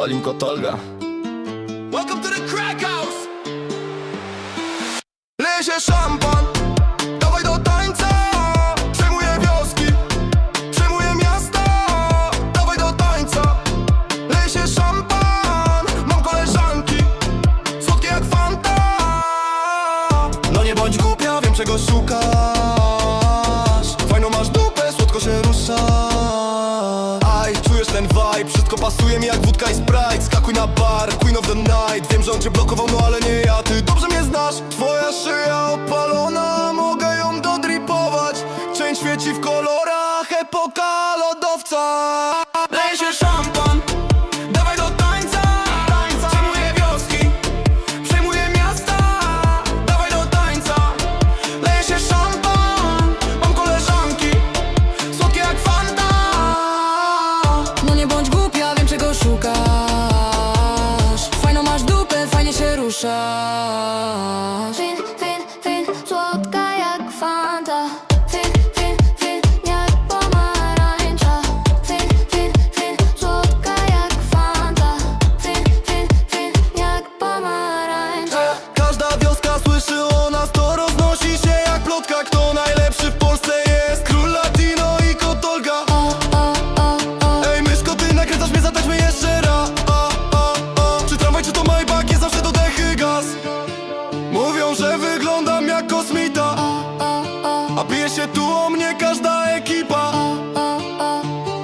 Salim Kotolga. Welcome to the crack house. Szampan Dawaj do tańca. Przejmuję wioski. Przejmuję miasta. Dawaj do tańca. Się szampan Mam koleżanki. Słodkie jak fanta. No nie bądź głupia, wiem czego szukasz. Fajną masz dupę, słodko się czujesz ten vibe, wszystko pasuje mi jak wódka i sprite. Skakuj na bar, queen of the night. Wiem, że on cię blokował, no ale nie ja, ty dobrze mnie znasz. Twoja szyja opalona, mogę ją dodripować. Cień świeci w kolorach, epoka lodowca Leje shine. Się tu o mnie każda ekipa.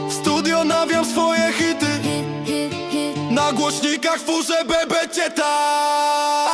W studio nawiam swoje hity. Hit, hit, hit Na głośnikach furzę bebecieta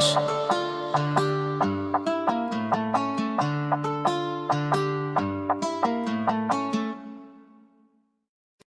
flash.